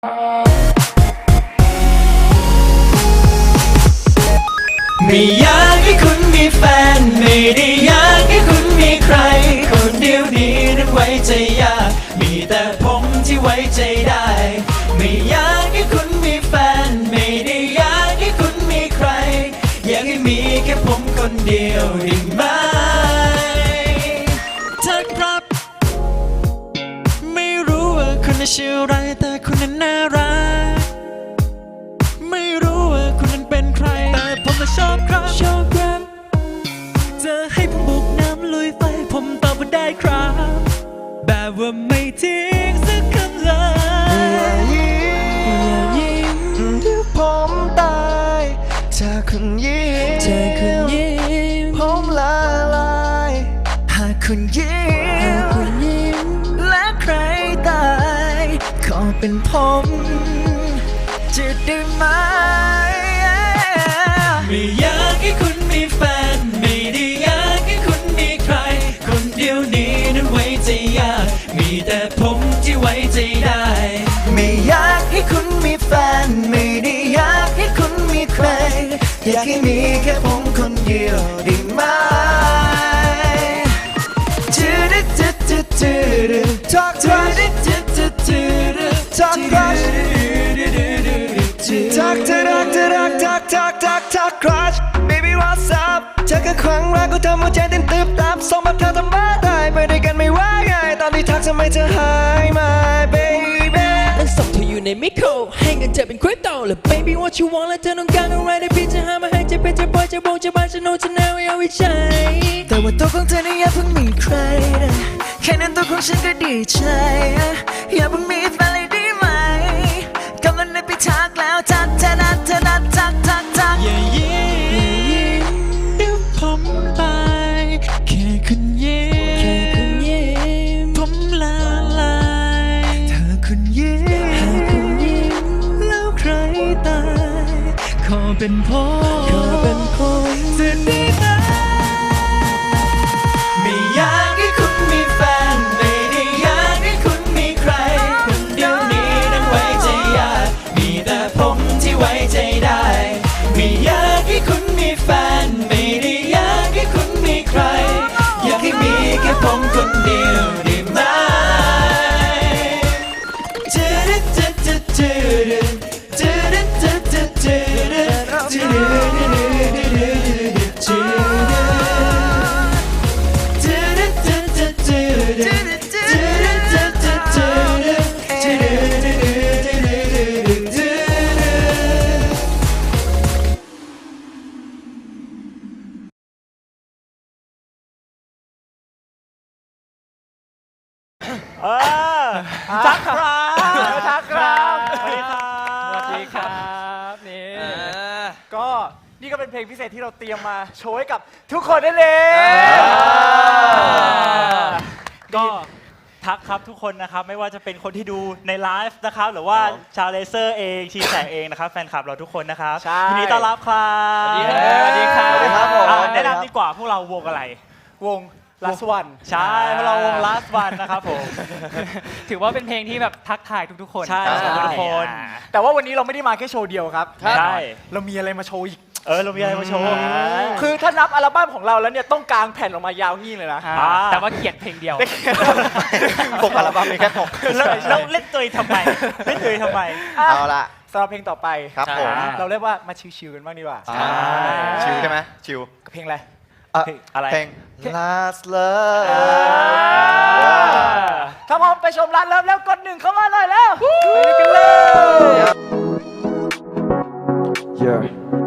ไม่อยากให้คุณมีแฟน ไม่ได้อยากให้คุณมีใคร คนเดียวนี้นั้นไว้ใจยาก มีแต่ผมที่ไว้ใจได้ ไม่อยากให้คุณมีแฟน ไม่ได้อยากให้คุณมีใคร อยากให้มีแค่ผมคนเดียวได้ไหม อยากให้มีแค่ผมคนเดียวได้ไหมจืดจืดจืดจืด Talk to us Talk crush Talk talk talk talk talk talk talk crush Baby what's up เธอก็ครั้งแรกก็ทำหัวใจเต้นตึบตับส่งแบบเธอทำบ้าได้ไปด้วยกันไม่ว่าไงตอนที่ทักทำไมเธอหาย จะเป็นคริปโตและ baby what you want และเธอต้องการอะไรได้พี่จะหามาให้จะเป็นจะบอยจะบกจะบานจะโน้จะแนวอย่าวิจัยแต่ว่าตัวของเธอเนี่อย่าเพิ่งมีใครนะแค่นั้นตัวของฉันก็ดีใจอย่าเพิ่งมีแฟนเลยได้ไหมกำลังนึกไปทักแล้วทักเธอนัดเธอนัด เป็นผมขอเป็นคนจะได้ไหมไม่อยากให้คุณมีแฟนไม่ได้อยากให้คุณมีใครคนเดียวนี้นั้นไว้ใจยากมีแต่ผมที่ไว้ใจได้ เป็นเพลงพิเศษที่เราเตรียมมาโชว์ให้กับทุกคนได้เลยก็ทักครับทุกคนนะครับไม่ว่าจะเป็นคนที่ดูในไลฟ์นะครับหรือว่าชาวเลเซอร์เองชีแสงเองนะครับแฟนคลับเราทุกคนนะครับใช่ยินดีต้อนรับครับสวัสดีครับสวัสดีครับสวัสดีครับผมอะแนะนำดีกว่าพวกเราวงอะไร วง last one ใช่พวกเราวง last one นะครับผมถือว่าเป็นเพลงที่แบบทักทายทุกๆคนใช่ใช่ทุกคน แต่ว่าวันนี้เราไม่ได้มาแค่โชว์เดียวครับใช่เรามีอะไรมาโชว์อีก เออเรามีอะไรมาโชว์คือถ้านับอัลบั้มของเราแล้วเนี่ยต้องกางแผ่นออกมายาวงี้เลยนะอ่าอ่าแต่ว่าเกลียดเพลงเดียวปกอัลบั้มมีแค่หกแล้วแล้วเล่นตัวเองทำไมเล่นตัวเองทำไมเอาละสำหรับเพลงต่อไปครับผมเราเรียกว่ามาชิวๆกันบ้างดีกว่าอ่าชิวใช่ไหมชิวเพลงอะไรเอ่ออะไรเพลง last love ถ้าพร้อมไปชมร้านเริ่มแล้วกดหนึ่งเข้ามาเลยแล้วไปด้วยกันเลย Yeah.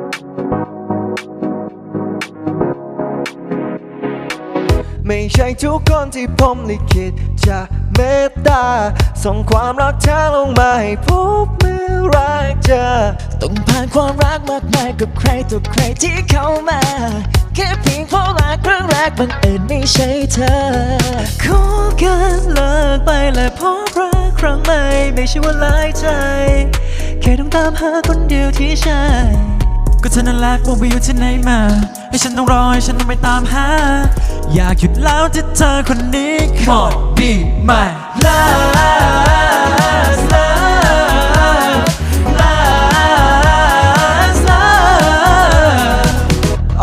ไม่ใช่ทุกคนที่ผมลิขิตจะเมตตา ส่งความรักเธอลงมาให้พบเมื่อรักเจอต้องผ่านความรักมากมายกับใครต่อใครที่เข้ามา แค่เพียงเพราะรักครั้งแรกบังเอิญไม่ใช่เธอขอกันเลิกไปและพบรักครั้งใหม่ไม่ใช่ว่าหลายใจ แค่ต้องตามหาคนเดียวที่ใช่ก็เธอนั่นแหละว่าไปอยู่ที่ไหนมาให้ฉันต้องรอให้ฉันต้องไปตามหา อยากหยุดแล้วที่เธอคนนี้หมดบีใหม่ลาลาลาลา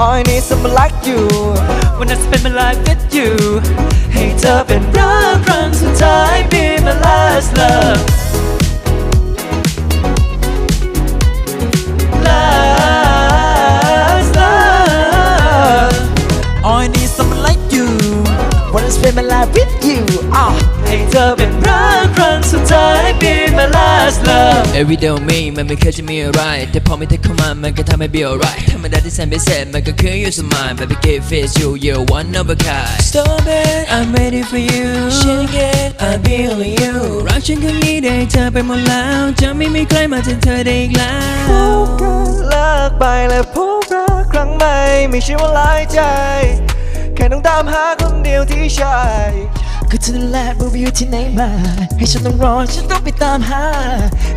Oh I need to be like you วันนั้นจะเป็นมาลาย with you ให้เธอเป็นรักครั้งสุดท้าย be my last love my life with you อะให้เธอเป็นรักครั้งสุดท้าย Be my last love Every day of me มันไม่เคยจะมีอะไร แต่พอไม่เธอเข้ามามันก็ทำให้ be alright ธรรมดาที่แสนพิเศษมันก็คือ you smile Baby give face you you're one of a kind Stop it I'm ready for you Shake it I'll be only you รักฉันครั้งนี้ได้เธอไปหมดแล้ว จะไม่มีใครมาแทนเธอได้อีกแล้พวบกันเลิกไปและพบรักครั้งใหม่ไม่ใช่ว่าหลายใจ แค่ต้องตามหาคนเดียวที่ใช่ก็เธอแหละรู้อยู่ที่ไหนมา ให้ฉันต้องรอฉันต้องไปตามหา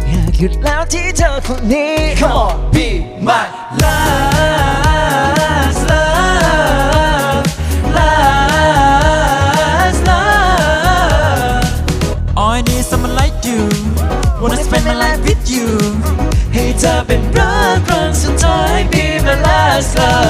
อยากหยุดแล้วที่เธอคนนี้ Come on be my last love last love I need someone like you Wanna spend my life with you ให้เธอเป็นรักครั้งสุดท้าย Be my last love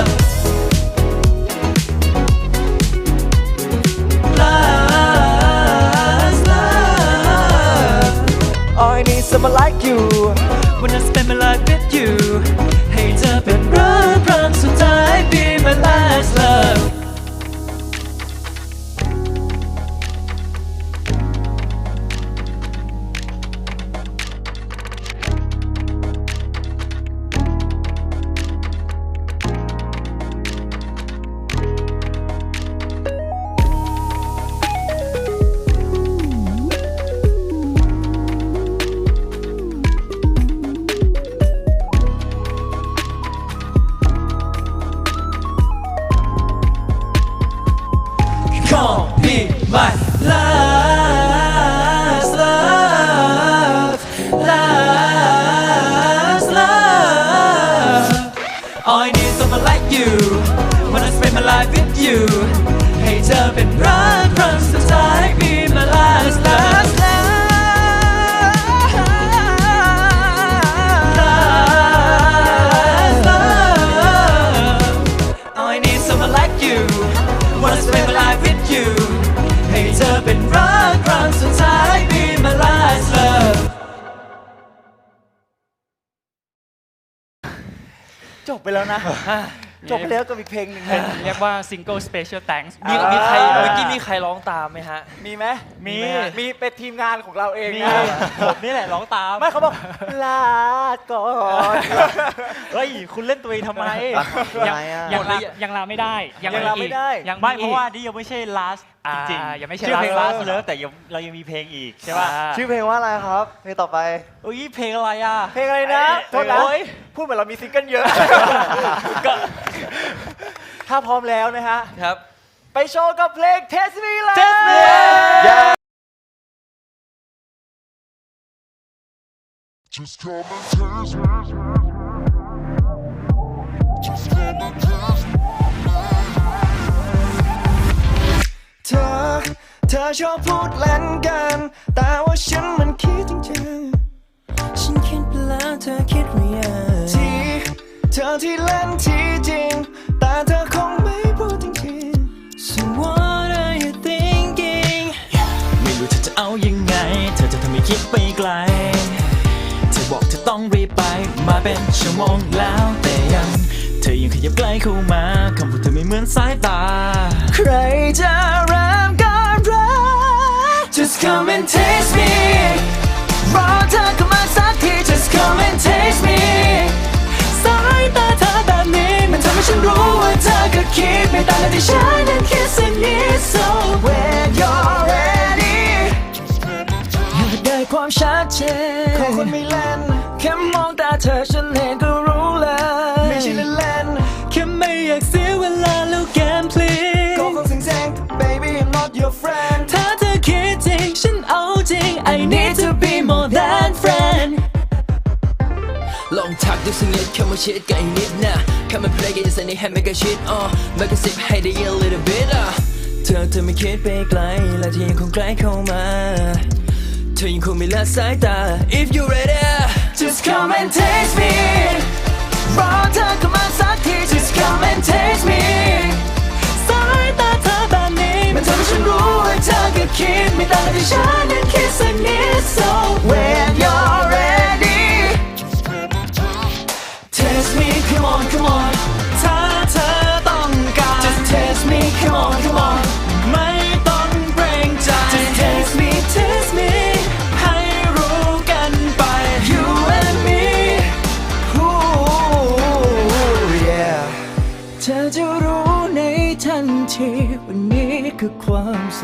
I need someone like you wanna spend my life with you ให้เธอเป็น จบไปแล้วนะ จบไปแล้วกับอีกเพลงหนึ่งเป็นเรียกว่า single special thanks มีมีมีใครเมื่เมื่ออกี้กี้มีมีใครร้องตามไหมฮะ มีไหมมี มีเป็นทีมงานของเราเองมีนะผมนี่แหละร้องตาม ไม่เขาบอกลาก่อน เฮ้ย คุณเล่นตัวเองทำไม ยังยังลายังลาไม่ได้ยังลาไม่ได้ ยังไม่อีกเพราะว่านี่ยังไม่ใช่ last อ่าจริงยังไม่ใช่ชื่อเพลง last last love แต่ยังเรายังมีเพลงอีกใช่ป่ะอ่า ชื่อเพลงว่าอะไรครับ เพลงต่อไป อุ้ยเพลงอะไรอะเพลงอะไรนะเอ้ยโทษนะโอ๊ย พูดเหมือนเรามีซิงเกิลเยอะถ้าพร้อมแล้วนะฮะ ครับ ไปโชว์กับเพลง Test Me เลย Test Me เธอ เธอชอบพูดเล่นกัน แต่ว่าฉันมันคิดจริงๆ ฉันคิดไปแล้วเธอคิดหรือยังที่เธอที่เล่นที่จริง แต่เธอคงไม่พูดจริง So what are you thinking ไม่รู้เธอจะเอายังไง เธอจะทำให้คิดไปไกล เธอบอกเธอต้องรีบไป มาเป็นชั่วโมงแล้วแต่ยัง เธอยังขยับใกล้เข้ามาคำพูดเธอไม่เหมือนสายตา ใครจะเริ่มก่อนรัก Just come and taste me รอเธอเข้ามาสักที Just come and taste me สายตาเธอแบบนี้มันทำให้ฉันรู้ว่าเธอก็คิดไม่ต่างกับที่ฉันนั้นคิดสิ่งนี้ So when you're ready อยากได้ความชัดเจนของคนไม่เล่นแค่มองตาเธอฉันเองก็ Long talk, do some lit, come on shit, got you need now. Come and play it, I need help, make a shit, Oh, Make a sip, hate it a little bit, uh. Turn to me, kid, be glad, let the yankong come on. Turn you, call me, let's uh. if you ready Just come and taste me. Keep when you're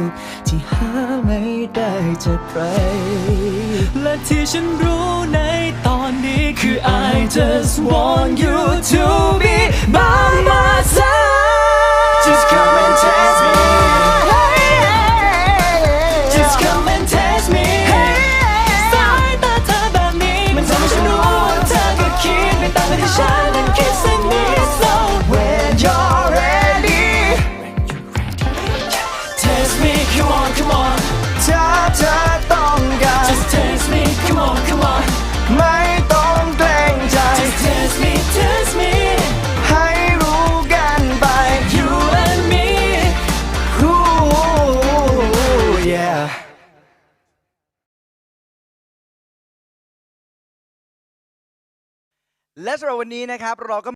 ุขที่หาไม่ได้จากใคร และที่ฉันรู้ในตอนนี้คือ I just want you to be by my side และสำหรับวันนี้นะครับเราก็